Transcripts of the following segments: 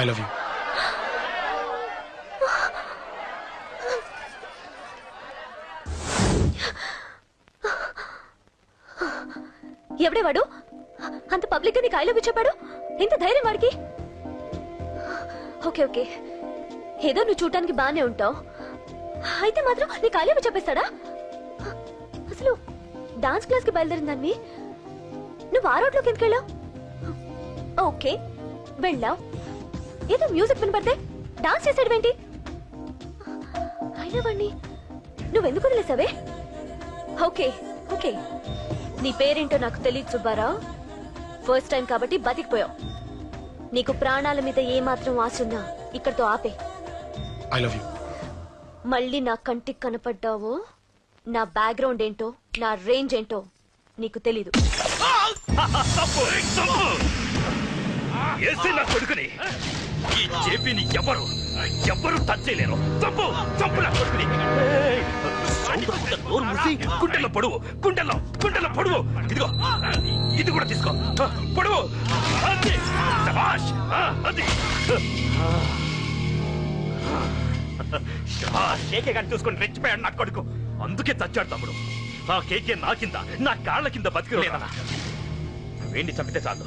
I love you ఎవడే వాడు? అంత పబ్లిక్గా నీకు ఐ లవ్ యూ చెప్పాడు? ఎంత ధైర్యం వాడికి? Okay okay. ఏదో నువ్వు చూడటానికి బానే ఉంటావు. అయితే మాత్రం నీకు ఐ లవ్ యూ చెప్పేస్తాడా? అసలు డాన్స్ క్లాస్కి బయలుదేరిన దాన్ని నువ్వు ఆ రోడ్లోకి ఎందుకు వెళ్ళావు? ఓకే వెళ్ళావు. ఏదో మ్యూజిక్ వినపడితే డాన్స్ చేసాడువేంటి అయినా వాణ్ణి నువ్వెందుకు వదిలేసావే? Okay okay. నీ పేరేంటో నాకు తెలియదు సుబ్బారావు. ఫస్ట్ టైం కాబట్టి బతికిపోయావు. నీకు ప్రాణాల మీద ఏమాత్రం ఆశున్నా ఇక్కడితో ఆపే. ఐ లవ్ యూ మళ్ళీ నా కంటికి కనపడ్డావు నా బ్యాక్గ్రౌండ్ ఏంటో నా రేంజ్ ఏంటో నీకు తెలీదు. నా కొడుకుని. ఈ జేపీని ఎవరు ఎవరు టచ్ చేయలేరు. తప్పు నోరు మూసి గుండెల్లో పొడువు గుండెల్లో గుండెల్లో పొడువు. ఇదిగో ఇది కూడా తీసుకో. పొడువు. కేకే కానీ చూసుకొని రెచ్చిపోయాడు నా కొడుకు. అందుకే చచ్చాడు తమ్ముడు. ఆ కేకే నా కింద నా కాళ్ళ కింద బతికి వీడిని చంపితే చాలు.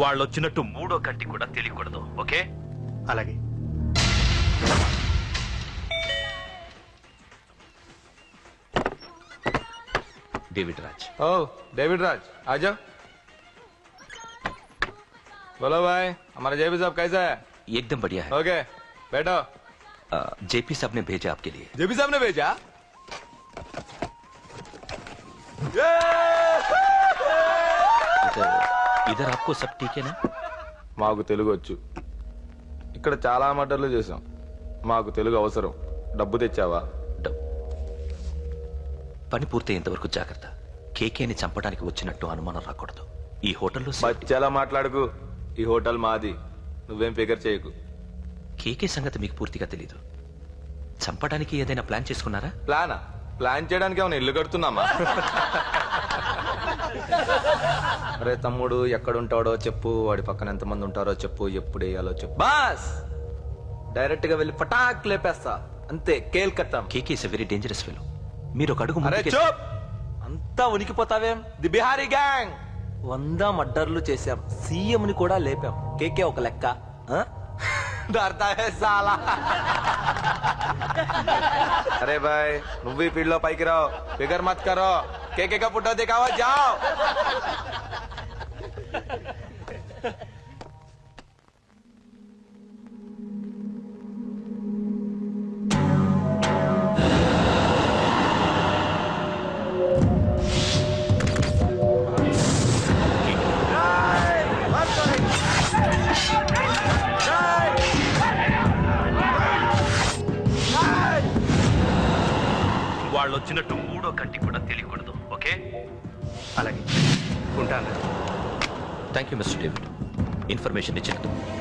వాళ్ళు వచ్చినట్టు మూడో కంటి కూడా తెలియకూడదు ఓకే అలాగే డేవిడ్ రాజ్ ओ डेविड राज आ जाओ बोलो भाई हमारा जेपी साहब कैसा है एकदम बढ़िया है ओके बैठो जेपी साहब ने भेजा आपके लिए जेपी साहब ने भेजा ये! इधर इधर आपको सब ठीक है ना మాకు తెలుగు వచ్చు ఇక్కడ చాలా మటర్లు చేసాం మాకు తెలుగు అవసరం డబ్బు తెచ్చావా డబ్. పని పూర్తయ్యేంత వరకు జాగ్రత్త కేకేని చంపడానికి వచ్చినట్టు అనుమానం రాకూడదు ఈ హోటల్లో సేఫ్టీ. బచ్చాలా మాట్లాడుకు ఈ హోటల్ మాది నువ్వేం ఫిగర్ చేయకు కేకే సంగతి మీకు పూర్తిగా తెలీదు చంపడానికి ఏదైనా ప్లాన్ చేసుకున్నారా ప్లానా ప్లాన్ చేయడానికి ఏమైనా ఇల్లు కడుతున్నామా అరే తమ్ముడు ఎక్కడుంటాడో చెప్పు. వాడి పక్కన ఎంతమంది ఉంటారో చెప్పు. ఎప్పుడు వేయాలో చెప్పు. బాస్! డైరెక్ట్గా వెళ్ళి పటాక్ లేపేస్తా. అంతే కేల్కత్తాం. KK is very dangerous fellow మీరు ఒక అడుగు అరే ముందుకే- చూప్! అంతా ఉనికిపోతావేం? The Bihari gang! వంద మర్డర్లు చేశాం. సీఎం ని కూడా లేపాం. కేకే ఒక లెక్క. ఆ? సాలా. అరే బాయ్ నువ్వు ఈ ఫీల్డ్లో పైకి రావు. ఫిగర్ మత్ కరో केके का पुट्ठा दिखावा जाओ। వాళ్ళు వచ్చినట్టు మూడో కంటి కూడా తెలియదు thank you mister David information ఇచ్చినందుకు.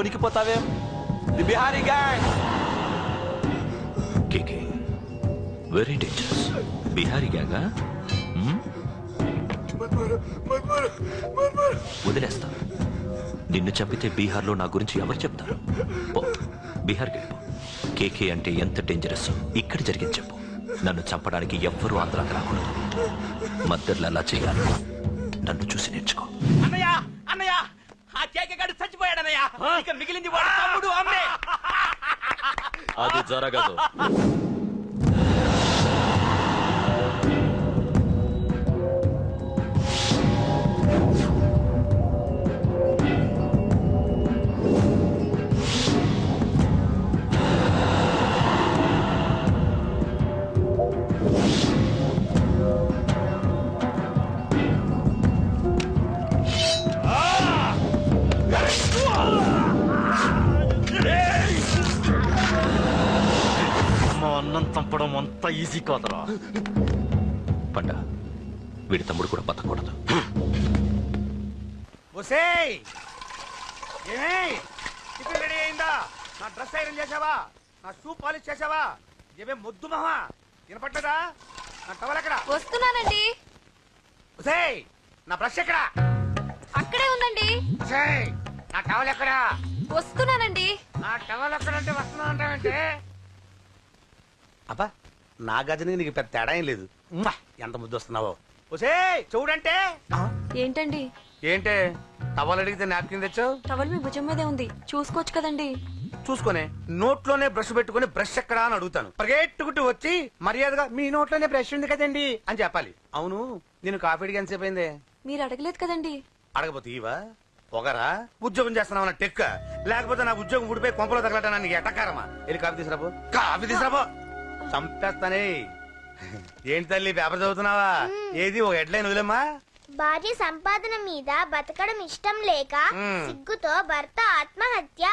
ఉనికిపోతావేం? The Bihari gang KK very dangerous. Bihari గ్యాంగా వదిలేస్తా. నిన్ను చంపితే బీహార్లో నా గురించి ఎవరు చెప్తారు? పో బీహార్కి వెళ్ళిపో. కేకే అంటే ఎంత డేంజరస్? ఇక్కడ జరిగింది చెప్పు. నన్ను చంపడానికి ఎవ్వరూ ఆంధ్రాకి రాకూడదు. మద్దర్లు అలా చేయాలి. నన్ను చూసి నేర్చుకో. అన్నయ్య అన్నయ్య! ఇక మిగిలింది వాడి తమ్ముడు అమ్మే. అది జరగదు. అన్నం చంపడం అంత ఈజీ కాదురా. పండ వీడి తమ్ముడు కూడా బతకూడదు. టిఫిన్ రెడీ అయిందా? నా డ్రెస్ ఐరన్ చేసావా నా షూ పాలిష్ చేసావా ఏమే మొద్దు మహా వినపట్టదా నా టవల్ ఎక్కడ? వస్తున్నానండి. ఒసేయ్ నా బ్రష్ ఎక్కడ? అక్కడే ఉందండి. ఒసేయ్ నా టవల్ ఎక్కడ? వస్తున్నానండి. నా టవల్ ఎక్కడంటే వస్తున్నా అంటావంటే అబ్బా నా గజనికి నీకు పెద్ద తేడా ఏం లేదు. ఎంత ముద్దు వస్తున్నావో. ఒసేయ్ చూడంటే. ఏంటండి? ఏంటే? టవల్ అడిగితే నాప్కిన్ తెచ్చావు? టవల్ మీ భుజం మీదే ఉంది. చూసుకోవచ్చు కదండి. చూసుకొని నోట్లోనే బ్రష్ పెట్టుకొని బ్రష్ ఎక్కడా అని అడుగుతాను. పరిగెట్టుకుంటూ వచ్చి మర్యాదగా మీ నోట్లోనే బ్రష్ ఉంది కదండి అని చెప్పాలి. అవును నేను కాఫీ అడిగి ఎంతసేపు అయిందే? మీరు అడగలేదు కదండి. అడగపోతే ఇవా పొగరా? ఉద్యోగం చేస్తున్నావు నా టెక్క? లేకపోతే నా ఉద్యోగం ఊడిపోయి కొంపలో తగలటా నీకు ఎట్టకారమా వెళ్ళి కాఫీ తీసుకురాబో కాఫీ తీసుకురాబో చంపేస్తానే. ఏంటి తల్లి పేపర్ చదువుతున్నావా? ఏది ఒక హెడ్లైన్ వదిలేమ్మా? భార్య సంపాదన మీద బతకడం ఇష్టం లేక. సిగ్గుతో భర్త ఆత్మహత్య.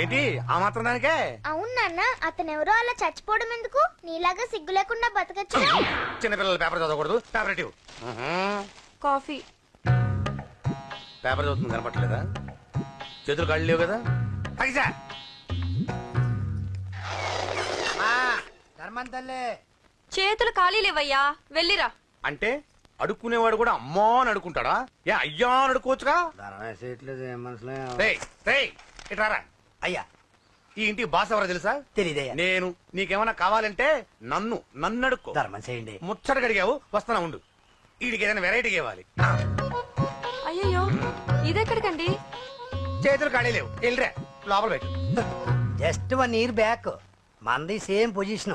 ఏంటి ఆ మాత్రం దానికే? అవును నాన్న అతనెవరో అలా చచ్చిపోవడం ఎందుకు? నీలాగా సిగ్గు లేకుండా బతకచ్చు? చిన్నపిల్లల పేపర్ చదవకూడదు పేపర్ ఇవ్వు. కాఫీ. పేపర్ చదువుతుంది కనపట్లేదా చేతులు కళ్ళు లేవు కదా? చేతులు ఖాళీ లేవయ్యా. వెళ్ళిరా. అంటే అడుక్కునేవాడు కూడా అమ్మా అని అడుకుంటాడా ఏ అయ్యా అని రేయ్, రేయ్, ఇట్రారా అయ్యా. ఈ ఇంటికి బాస్ ఎవరో తెలుసా? తెలీదయ్యా. నేను. నీకేమైనా కావాలంటే నన్ను నన్ను అడుక్కో ధర్మం చేయండి. ముచ్చట గడిగావు వస్తానా ఉండు. వీడికి ఏదైనా వెరైటీగా ఇవ్వాలి. ఆ, అయ్యయ్యో ఇదెక్కడికండి? చేతులు ఖాళీ లేవు. వెళ్ళిరా లోపల పెట్టు. Just one year back. మనది same position.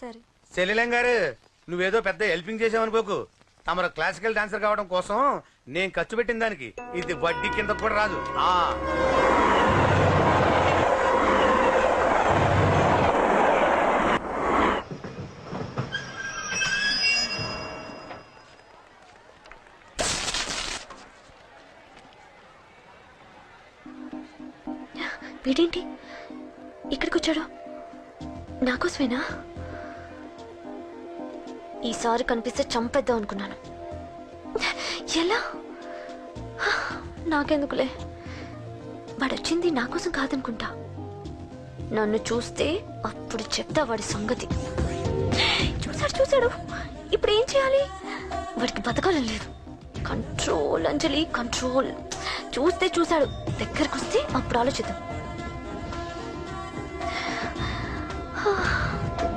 సరే. చెల్లెలం గారు నువ్వేదో పెద్ద హెల్పింగ్ చేసావనుకోకు తమరు క్లాసికల్ డాన్సర్ కావడం కోసం నేను ఖర్చు పెట్టిన దానికి. ఇది వడ్డీ కింద కూడా రాదు. ఆ. వీడేంటి? ఇక్కడికి వచ్చాడు నాకోసమేనా? ఈసారి కనిపిస్తే చంపేద్దాం అనుకున్నాను. ఎలా? నాకెందుకులే? వాడు వచ్చింది నా కోసం కాదనుకుంటా. నన్ను చూస్తే అప్పుడు చెప్తా వాడి సంగతి. చూసాడు చూశాడు. ఇప్పుడు ఏం చేయాలి? వాడికి బతకాలని లేదు. Control Anjali control. చూస్తే చూశాడు. దగ్గరకు వస్తే అప్పుడు ఆలోచిద్దాం.